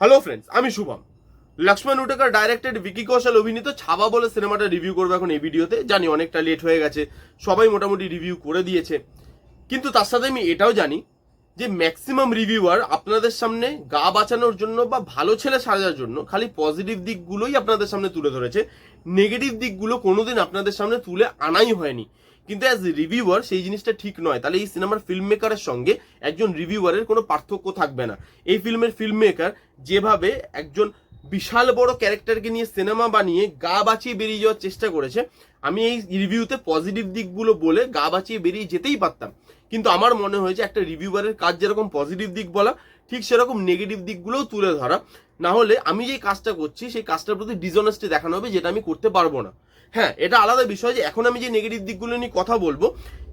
Hello friends আমি Shubham. Laxman Utekar directed Vicky Kaushal অভিনীত ছাবা বলে সিনেমাটা রিভিউ করব এখন এই ভিডিওতে। জানি অনেকটা লেট হয়ে গেছে। সবাই মোটামুটি রিভিউ করে দিয়েছে। কিন্তু তার সাথে আমি এটাও জানি যে ম্যাক্সিমাম রিভিউয়ার আপনাদের সামনে গা বাঁচানোর জন্য বা ভালো ছেলে সাজার জন্য খালি পজিটিভ দিকগুলোই আপনাদের সামনে তুলে ধরেছে। নেগেটিভ দিকগুলো কোনোদিন আপনাদের সামনে তুলে আনাই হয়নি। কিন্তু অ্যাজ রিভিউয়ার সেই জিনিসটা ঠিক নয়। তাহলে এই সিনেমার ফিল্ম মেকারের সঙ্গে একজন রিভিউয়ারের কোনো পার্থক্য থাকবে না। এই ফিল্মের ফিল্ম মেকার যেভাবে একজন বিশাল বড় ক্যারেক্টারকে নিয়ে সিনেমা বানিয়ে গা বাঁচিয়ে বেরিয়ে যাওয়ার চেষ্টা করেছে, আমি এই রিভিউতে পজিটিভ দিকগুলো বলে গা বাঁচিয়ে বেরিয়ে যেতেই পারতাম। কিন্তু আমার মনে হয়েছে একটা রিভিউয়ারের কাজ যেরকম পজিটিভ দিক বলা, ঠিক সেরকম নেগেটিভ দিকগুলোও তুলে ধরা। না হলে আমি যে কাজটা করছি, সেই কাজটার প্রতি ডিসঅনেস্টি দেখানো হবে, যেটা আমি করতে পারব না। হ্যাঁ এটা আলাদা বিষয় যে এখন আমি যে নেগেটিভ দিকগুলো নিয়ে কথা বলব,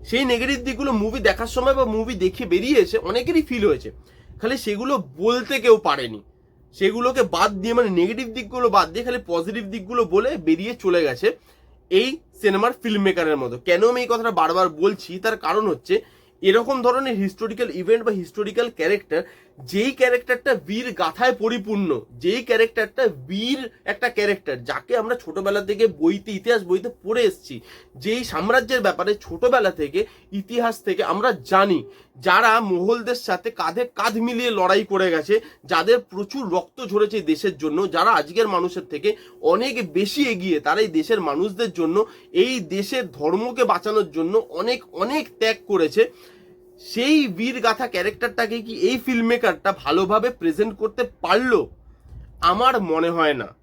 সেই নেগেটিভ দিকগুলো মুভি দেখার সময় বা মুভি দেখে বেরিয়ে এসে অনেকেরই ফিল হয়েছে। খালি সেগুলো বলতে কেউ পারেনি। সেগুলোকে বাদ দিয়ে মানে নেগেটিভ দিকগুলো বাদ দিয়ে খালি পজিটিভ দিকগুলো বলে বেরিয়ে চলে গেছে এই সিনেমার ফিল্ম মেকারের মতো। কেন আমি এই কথাটা বারবার বলছি? তার কারণ হচ্ছে, এরকম ধরনের হিস্টোরিক্যাল ইভেন্ট বা হিস্টোরিক্যাল ক্যারেক্টার যেই ক্যারেক্টারটা বীর গাথায় পরিপূর্ণ, যেই ক্যারেক্টারটা বীর একটা ক্যারেক্টার, যাকে আমরা ছোটবেলা থেকে বইতে, ইতিহাস বইতে পড়ে এসেছি, যেই সাম্রাজ্যের ব্যাপারে ছোটবেলা থেকে, ইতিহাস থেকে আমরা জানি, যারা মোগলদের সাথে কাঁধে কাঁধ মিলিয়ে লড়াই করে গেছে, যাদের প্রচুর রক্ত ঝরেছে দেশের জন্য, যারা আজকের মানুষের থেকে অনেক বেশি এগিয়ে, তারা এই দেশের মানুষদের জন্য, এই দেশের ধর্মকে বাঁচানোর জন্য অনেক অনেক ত্যাগ করেছে। সেই বীর গাথা ক্যারেক্টারটাকে কি এই ফিল্ম মেকারটা ভালোভাবে প্রেজেন্ট করতে পারল? আমার মনে হয় না।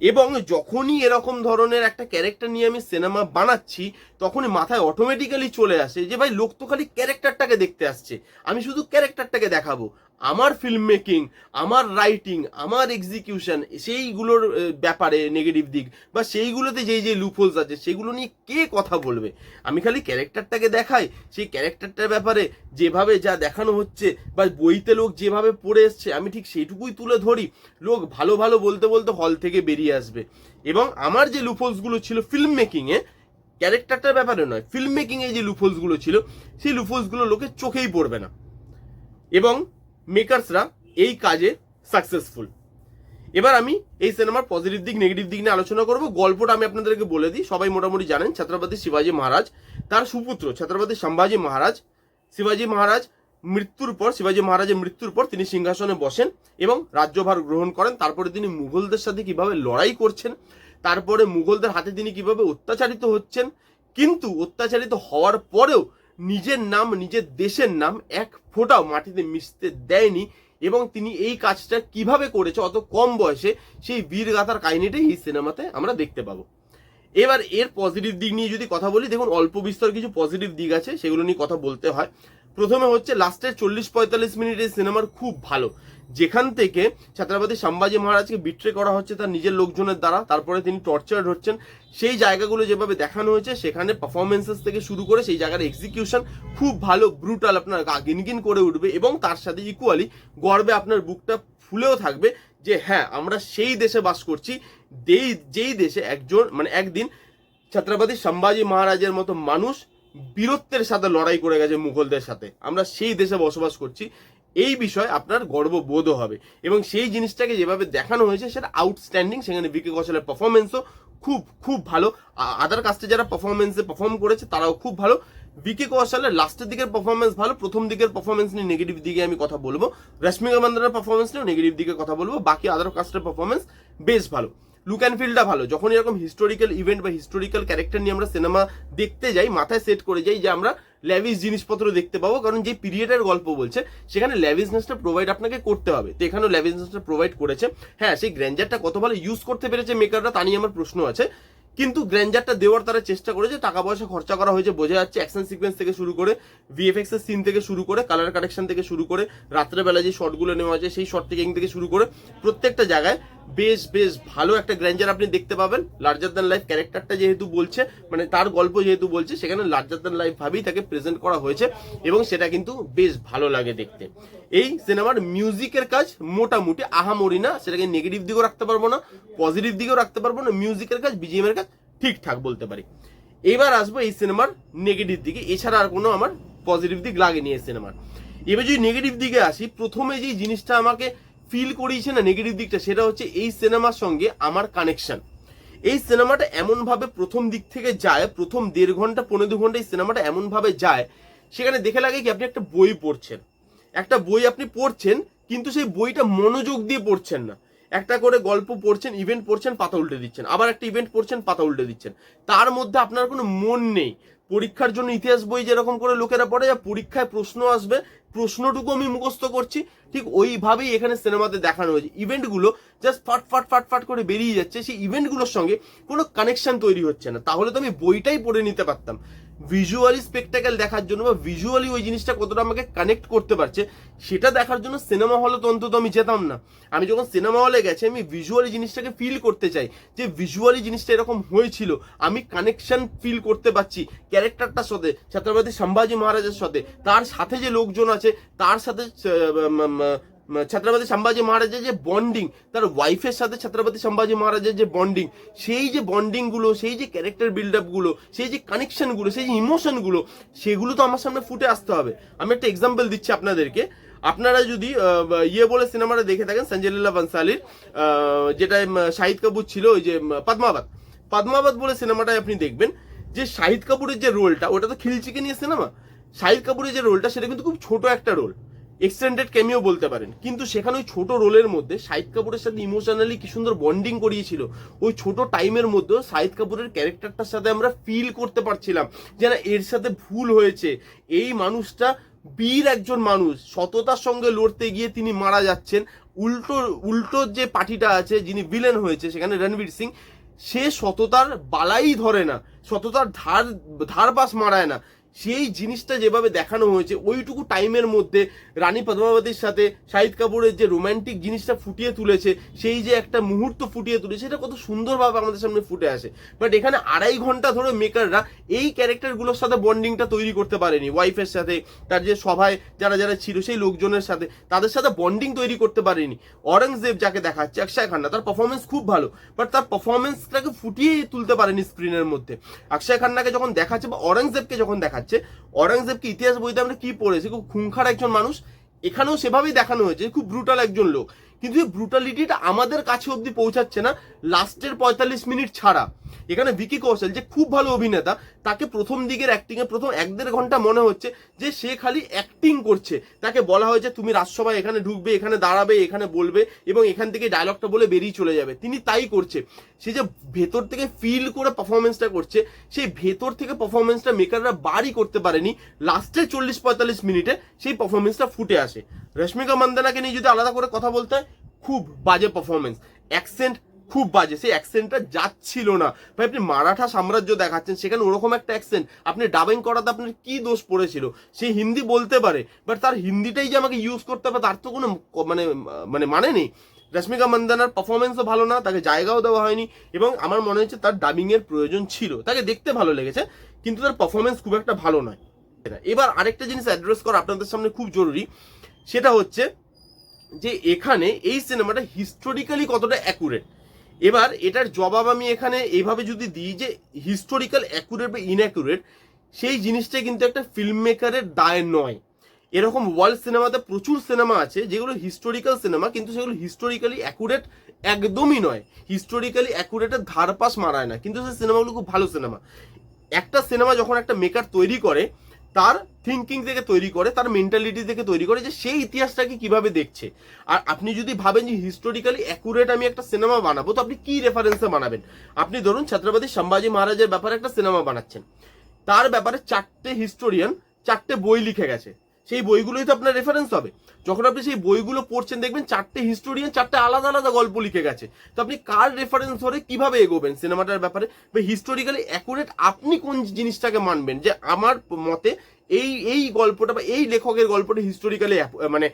এবং যখনই এরকম ধরনের একটা ক্যারেক্টার নিয়ে আমি সিনেমা বানাচ্ছি, তখনই মাথায় অটোমেটিক্যালি চলে আসে যে, ভাই, লোক তো খালি ক্যারেক্টারটাকে দেখতে আসছে। আমি শুধু ক্যারেক্টারটাকে দেখাবো। আমার ফিল্ম মেকিং আমার রাইটিং আমার এক্সিকিউশন সেইগুলোর ব্যাপারে নেগেটিভ দিক বা সেইগুলোতে যেই যে লুপহোলস আছে সেগুলো নিয়ে কে কথা বলবে? আমি খালি ক্যারেক্টারটাকে দেখাই, সেই ক্যারেক্টারটার ব্যাপারে যেভাবে যা দেখানো হচ্ছে বা বইতে লোক যেভাবে পড়ে এসছে, আমি ঠিক সেইটুকুই তুলে ধরি। লোক ভালো ভালো বলতে বলতে হল থেকে বেরিয়ে আসবে। এবং আমার যে লুপহোলসগুলো ছিল ফিল্ম মেকিংয়ে ক্যারেক্টারটার ব্যাপারে নয় ফিল্ম মেকিংয়ে যে লুপহোলসগুলো ছিল, সেই লুপহোলসগুলো লোকের চোখেই পড়বে না। এবং মেকার্সরা এই কাজে সাকসেসফুল এবার আমি এই সিনেমার পজিটিভ দিক নেগেটিভ দিক নিয়ে আলোচনা করব। গল্পটা আমি আপনাদেরকে বলে দিই। সবাই মোটামুটি জানেন, ছত্রপতি শিবাজী মহারাজ, তার সুপুত্র ছত্রপতি সম্ভাজি মহারাজ, শিবাজী মহারাজ মৃত্যুর পর, শিবাজী মহারাজের মৃত্যুর পর তিনি সিংহাসনে বসেন এবং রাজ্যভার গ্রহণ করেন। তারপরে তিনি মুঘলদের সাথে কীভাবে লড়াই করছেন, তারপরে মুঘলদের হাতে তিনি কীভাবে অত্যাচারিত হচ্ছেন, কিন্তু অত্যাচারিত হওয়ার পরেও নিজের নাম, নিজের দেশের নাম এক ফোঁটাও মাটিতে মিশতে দেয়নি এবং তিনি এই কাজটা কীভাবে করেছে, অত কম বয়সে সেই বীরগাথার কাহিনীটাই এই সিনেমাতে আমরা দেখতে পাবো। এবার এর পজিটিভ দিক নিয়ে যদি কথা বলি, দেখুন, অল্প বিস্তর কিছু পজিটিভ দিক আছে, সেগুলো নিয়ে কথা বলতে হয়। প্রথমে হচ্ছে লাস্টের চল্লিশ পঁয়তাল্লিশ মিনিটের সিনেমার খুব ভালো। যেখান থেকে ছত্রপতি সম্ভাজি মহারাজকে বিট্রে করা হচ্ছে তার নিজের লোকজনের দ্বারা, তারপরে তিনি টর্চার্ড হচ্ছেন। সেই জায়গাগুলো যেভাবে দেখানো হয়েছে, সেখানে পারফরমেন্সেস থেকে শুরু করে সেই জায়গার এক্সিকিউশন খুব ভালো ব্রুটাল আপনার গিনগিন করে উঠবে এবং তার সাথে ইকুয়ালি গর্বে আপনার বুকটা ফুলেও থাকবে যে হ্যাঁ আমরা সেই দেশে বাস করছি। যেই যেই দেশে একজন মানে একদিন ছত্রপতি সম্ভাজি মহারাজের মতো মানুষ বীরত্বের সাথে লড়াই করে গেছে মুঘলদের সাথে। আমরা সেই দেশে বসবাস করছি। এই বিষয়ে আপনার গর্ববোধও হবে। এবং সেই জিনিসটাকে যেভাবে দেখানো হয়েছে, সেটা আউটস্ট্যান্ডিং সেখানে বিকে কৌশলের পারফরমেন্সও খুব খুব ভালো। আদার কাস্টে যারা পারফরমেন্সে পারফর্ম করেছে, তারাও খুব ভালো। বিকে কৌশলের লাস্টের দিকের পারফরমেন্স ভালো। প্রথম দিকের পারফরমেন্স নিয়ে নেগেটিভ দিকে আমি কথা বলব। রশ্মিকা মান্দানের পারফরমেন্স নিয়েও নেগেটিভ দিকে কথা বলব। বাকি আদার কাস্টের পারফরমেন্স বেশ ভালো। লুক অ্যান্ড ফিলটা ভালো। যখন এরকম হিস্টোরিক্যাল ইভেন্ট বা হিস্টোরিক্যাল ক্যারেক্টার নিয়ে আমরা সিনেমা দেখতে যাই, মাথায় সেট করে যাই যে আমরা ল্যাভিস জিনিসপত্র দেখতে পাবো, কারণ যে পিরিয়ডের গল্প বলছে, সেখানে ল্যাভিসনেসটা প্রোভাইড আপনাকে করতে হবে। তো এখানেও ল্যাভিসনেসটা প্রোভাইড করেছে। হ্যাঁ সেই গ্র্যান্ডারটা কত ভালো ইউজ করতে পেরেছে মেকাররা তা নিয়ে আমার প্রশ্ন আছে। কিন্তু গ্র্যান্ডারটা দেওয়ার তারা চেষ্টা করেছে টাকা পয়সা খরচা করা হয়েছে, বোঝা যাচ্ছে অ্যাকশন সিকোয়েন্স থেকে শুরু করে ভিএফএক্স এর সিন থেকে শুরু করে কালার কারেকশন থেকে শুরু করে, রাত্রেবেলা যে শটগুলো নেওয়া আছে সেই শট টেকিং থেকে শুরু করে, প্রত্যেকটা জায়গায় বেশ বেশ ভালো একটা গ্র্যান্ডার আপনি দেখতে পাবেন। লার্জার দ্যান লাইফ ক্যারেক্টারটা যেহেতু বলছে মানে তার গল্প যেহেতু বলছে, সেখানে লার্জার দ্যান লাইফ ভাবেই তাকে প্রেজেন্ট করা হয়েছে এবং সেটা কিন্তু বেশ ভালো লাগে দেখতে। এই সিনেমার মিউজিকের কাজ মোটামুটি আহামরি না, সেটাকে নেগেটিভ দিকেও রাখতে পারব না পজিটিভ দিকেও রাখতে পারব না মিউজিকের কাজ বিজিএম এর কাজ ঠিকঠাক বলতে পারি। এবার আসব এই সিনেমার নেগেটিভ দিকে। এছাড়া আর কোনো আমার পজিটিভ দিক লাগেনি এই সিনেমার। এবার যদি নেগেটিভ দিকে আসি, প্রথমে যে জিনিসটা আমাকে ফিল করিয়েছে না নেগেটিভ দিকটা, সেটা হচ্ছে এই সিনেমার সঙ্গে আমার কানেকশন এই সিনেমাটা এমনভাবে প্রথম দিক থেকে যায়, প্রথম দেড় ঘণ্টা, পনেরো দু ঘণ্টা এই সিনেমাটা এমনভাবে যায়, সেখানে দেখে লাগে কি আপনি একটা বই পড়ছেন। একটা বই আপনি পড়ছেন, কিন্তু সেই বইটা মনোযোগ দিয়ে পড়ছেন না। একটা করে গল্প পড়ছেন ইভেন্ট পড়ছেন, পাতা উল্টে দিচ্ছেন। আবার একটা ইভেন্ট পড়ছেন, পাতা উল্টে দিচ্ছেন। তার মধ্যে আপনার কোনো মন নেই। পরীক্ষার জন্য ইতিহাস বই যেরকম করে লোকেরা পড়ে, যা পরীক্ষায় প্রশ্ন আসবে, প্রশ্নটুকু আমি মুখস্থ করছি। ঠিক ওইভাবেই এখানে সিনেমাতে দেখানো হয়েছে। ইভেন্টগুলো জাস্ট ফাট ফাট ফাট ফাট করে বেরিয়ে যাচ্ছে। সেই ইভেন্টগুলোর সঙ্গে কোনো কানেকশন তৈরি হচ্ছে না। তাহলে তো আমি বইটাই পড়ে নিতে পারতাম। ভিজুয়ালি স্পেকটাকেল দেখার জন্য বা ভিজুয়ালি ওই জিনিসটা কতটা আমাকে কানেক্ট করতে পারছে, সেটা দেখার জন্য সিনেমা হলে তো অন্তত আমি যেতাম না। আমি যখন সিনেমা হলে গেছি, আমি ভিজুয়ালি জিনিসটাকে ফিল করতে চাই। যে ভিজুয়ালি জিনিসটা এরকম হয়েছিল, আমি কানেকশন ফিল করতে পারছি ক্যারেক্টারটার সাথে, ছত্রপতি সম্ভাজি মহারাজের সাথে। তার সাথে যে লোকজন আছে, তার সাথে ছত্রপতি সম্ভাজি মহারাজের যে বন্ডিং তার ওয়াইফের সাথে ছত্রপতি সম্ভাজি মহারাজের যে বন্ডিং সেই যে বন্ডিংগুলো সেই যে ক্যারেক্টার বিল্ড আপগুলো সেই যে কানেকশনগুলো সেই যে ইমোশনগুলো সেগুলো তো আমার সামনে ফুটে আসতে হবে। আমি একটা এক্সাম্পল দিচ্ছি আপনাদেরকে। আপনারা যদি ইয়ে বলে সিনেমাটা দেখে থাকেন সঞ্জয় লীলা বনসালির যেটা শাহিদ কাপুর ছিল ওই যে উম, পদ্মাবত পদ্মাবত বলে সিনেমাটায় আপনি দেখবেন যে শাহিদ কাপুরের যে রোলটা ওটা তো খিলচিকে নিয়ে সিনেমা। শাহিদ কাপুরের যে রোলটা সেটা কিন্তু খুব ছোট একটা রোল এক্সটেন্ডেড ক্যামিও বলতে পারেন। কিন্তু সেখানে ওই ছোট রোলের মধ্যে শাহিদ কাপুরের সাথে ইমোশনালি কি সুন্দর বন্ডিং করিয়েছিল, ওই ছোট টাইমের মধ্যে শাহিদ কাপুরের ক্যারেক্টারটার সাথে আমরা ফিল করতে পারছিলাম যে না, এর সাথে ভুল হয়েছে। এই মানুষটা বীর একজন মানুষ, সততার সঙ্গে লড়তে গিয়ে তিনি মারা যাচ্ছেন। উল্টো উল্টো যে পার্টিটা আছে, যিনি ভিলেন হয়েছে, সেখানে রণবীর সিং, সে সততার বালাই ধরে না, সততার ধার ধার বাস মারায় না। সেই জিনিসটা যেভাবে দেখানো হয়েছে, ওইটুকু টাইমের মধ্যে রানী পদ্মাবতীর সাথে শাহিদ কাপুরের যে রোমান্টিক জিনিসটা ফুটিয়ে তুলেছে, সেই যে একটা মুহূর্ত ফুটিয়ে তুলেছে, সেটা কত সুন্দরভাবে আমাদের সামনে ফুটে আসে। বাট এখানে আড়াই ঘণ্টা ধরে মেকাররা এই ক্যারেক্টারগুলোর সাথে বন্ডিংটা তৈরি করতে পারেনি। ওয়াইফের সাথে, তার যে সভায় যারা যারা ছিল, সেই লোকজনের সাথে তাদের সাথে বন্ডিং তৈরি করতে পারেনি। অরঙ্গজেব যাকে দেখাচ্ছে অক্ষয় খান্না তার পারফরমেন্স খুব ভালো বাট তার পারফরমেন্সটাকে ফুটিয়ে তুলতে পারেনি স্ক্রিনের মধ্যে। অক্ষয় খান্নাকে যখন দেখাচ্ছে বা অরঙ্গজেবকে যখন দেখাচ্ছে অরঙ্গজেবকে ইতিহাস বইতে আমরা কি পড়েছি? খুব খুনখার একজন মানুষ। এখানেও সেভাবেই দেখানো হয়েছে খুব ব্রুটাল একজন লোক। কিন্তু এই ব্রুটালিটিটা আমাদের কাছে অবধি পৌঁছাচ্ছে না লাস্টের পঁয়তাল্লিশ মিনিট ছাড়া। এখানে ভিকি কৌশল, যে খুব ভালো অভিনেতা, তাকে প্রথম দিকের অ্যাক্টিং এ প্রথম এক দেড় ঘণ্টা মনে হচ্ছে যে সে খালি অ্যাক্টিং করছে। তাকে বলা হয়েছে তুমি রাজসভায় এখানে ঢুকবে, এখানে দাঁড়াবে, এখানে বলবে এবং এখান থেকে ডায়লগটা বলে বেরিয়ে চলে যাবে। তিনি তাই করছে। সে যে ভেতর থেকে ফিল করে পারফরমেন্সটা করছে, সেই ভেতর থেকে পারফরমেন্সটা মেকাররা বাড়ি করতে পারেনি। লাস্টের চল্লিশ পঁয়তাল্লিশ মিনিটে সেই পারফরমেন্সটা ফুটে আসে। রশ্মিকা মন্দানাকে নিয়ে যদি আলাদা করে কথা বলতে হয়, খুব বাজে পারফরমেন্স অ্যাকসেন্ট খুব বাজে, সেই অ্যাকসেন্টটা যাচ্ছিল না। ভাই, আপনি মারাঠা সাম্রাজ্য দেখাচ্ছেন, সেখানে ওরকম একটা অ্যাকসেন্ট আপনি ডাবিং করাতে আপনার কি দোষ পড়েছিল? সে হিন্দি বলতে পারে বাট তার হিন্দিটাই যে আমাকে ইউজ করতে হবে, তার তো কোনো মানে মানে মানে নেই। রশ্মিকা মন্দানার পারফরমেন্সও ভালো না, তাকে জায়গাও দেওয়া হয়নি, এবং আমার মনে হচ্ছে তার ডাবিংয়ের প্রয়োজন ছিল। তাকে দেখতে ভালো লেগেছে, কিন্তু তার পারফরমেন্স খুব একটা ভালো নয়। এবার আরেকটা জিনিস অ্যাড্রেস করা আপনাদের সামনে খুব জরুরি, সেটা হচ্ছে যে এখানে এই সিনেমাটা হিস্টোরিক্যালি কতটা অ্যাকুরেট এবার এটার জবাব আমি এখানে এইভাবে যদি দিই যে হিস্টোরিক্যাল অ্যাকুরেট বা ইনঅ্যাকুরেট সেই জিনিসটা কিন্তু একটা ফিল্ম মেকারের দায় নয়। এরকম ওয়ার্ল্ড সিনেমাতে প্রচুর সিনেমা আছে, যেগুলো হিস্টোরিক্যাল সিনেমা কিন্তু সেগুলো হিস্টোরিক্যালি অ্যাকুরেট একদমই নয়। হিস্টোরিক্যালি অ্যাকুরেটের ধারপাস মারায় না, কিন্তু সেই সিনেমাগুলো খুব ভালো সিনেমা একটা সিনেমা যখন একটা মেকার তৈরি করে তার থিঙ্কিং থেকে তৈরি করে, তার মেন্টালিটি থেকে তৈরি করে যে সেই ইতিহাসটাকে কীভাবে দেখছে। আর আপনি যদি ভাবেন যে হিস্টোরিক্যালি অ্যাকুরেট আমি একটা সিনেমা বানাবো, তো আপনি কি রেফারেন্সে বানাবেন? আপনি ধরুন ছত্রপতি সম্ভাজি মহারাজের ব্যাপারে একটা সিনেমা বানাচ্ছেন। তার ব্যাপারে চারটে হিস্টোরিয়ান চারটে বই লিখে গেছে। সেই বইগুলোই তো আপনার রেফারেন্স হবে। যখন আপনি সেই বইগুলো পড়ছেন, দেখবেন চারটে হিস্টোরিয়ান চারটে আলাদা আলাদা গল্প লিখে গেছে। তো আপনি কার রেফারেন্স ধরে কীভাবে এগোবেন সিনেমাটার ব্যাপারে? বা হিস্টোরিক্যালি অ্যাকুরেট আপনি কোন জিনিসটাকে মানবেন? যে আমার মতে এই এই গল্পটা বা এই লেখকের গল্পটা হিস্টোরিক্যালি মানে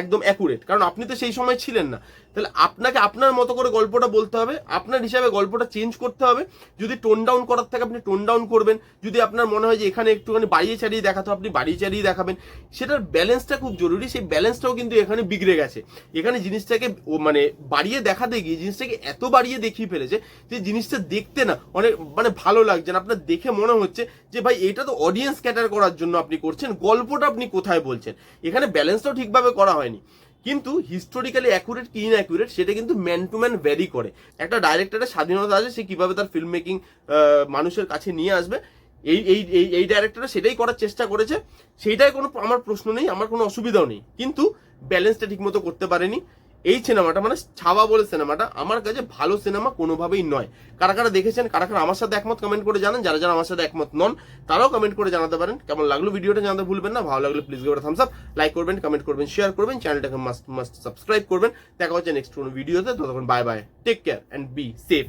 একদম অ্যাকুরেট কারণ আপনি তো সেই সময় ছিলেন না। তাহলে আপনাকে আপনার মতো করে গল্পটা বলতে হবে, আপনার হিসাবে গল্পটা চেঞ্জ করতে হবে। যদি টোন ডাউন করার থাকে আপনি টোন ডাউন করবেন, যদি আপনার মনে হয় যে এখানে একটুখানি বাড়িয়ে চাড়িয়ে দেখাতে, আপনি বাড়িয়ে চাড়িয়ে দেখাবেন। সেটার ব্যালেন্সটা খুব জরুরি, সেই ব্যালেন্সটাও কিন্তু এখানে বিগড়ে গেছে। এখানে জিনিসটাকে মানে বাড়িয়ে দেখাতে গিয়ে জিনিসটাকে এত বাড়িয়ে দেখিয়ে ফেলেছে যে জিনিসটা দেখতে না অনেক মানে ভালো লাগছে না। আপনার দেখে মনে হচ্ছে যে ভাই, এটা তো অডিয়েন্স ক্যাটার করার জন্য আপনি করছেন, গল্পটা আপনি কোথায় বলছেন? এখানে ব্যালেন্সটাও ঠিকভাবে করা হয়নি। কিন্তু হিস্টোরিক্যালি অ্যাকুরেট কি ইনঅ্যাকুরেট সেটা কিন্তু ম্যান টু ম্যান ভ্যারি করে। একটা ডাইরেক্টরের স্বাধীনতা আছে, সে কীভাবে তার ফিল্ম মেকিং মানুষের কাছে নিয়ে আসবে। এই এই এই এই ডাইরেক্টরটা সেটাই করার চেষ্টা করেছে। সেইটাই কোনো, আমার প্রশ্ন নেই, আমার কোনো অসুবিধাও নেই। কিন্তু ব্যালেন্সটা ঠিকমতো করতে পারেনি। এই সিনেমাটা মানে ছাওয়া বলে সিনেমাটা আমার কাছে ভালো সিনেমা কোনোভাবেই নয়। কারা কারা দেখেছেন, কারা কারা আমার সাথে একমত কমেন্ট করে জানান। যারা যারা আমার সাথে একমত নন, তারাও কমেন্ট করে জানাতে পারেন। কেমন লাগল ভিডিওটা জানাতে ভুলবেন না। ভালো লাগলে প্লিজ গেবার থামস আপ লাইক করবেন কমেন্ট করবেন শেয়ার করবেন চ্যানেলটাকে মাস্ট মাস্ট সাবস্ক্রাইব করবেন। দেখা হচ্ছে নেক্সট কোনো ভিডিওতে ততক্ষণ bye bye take care and be safe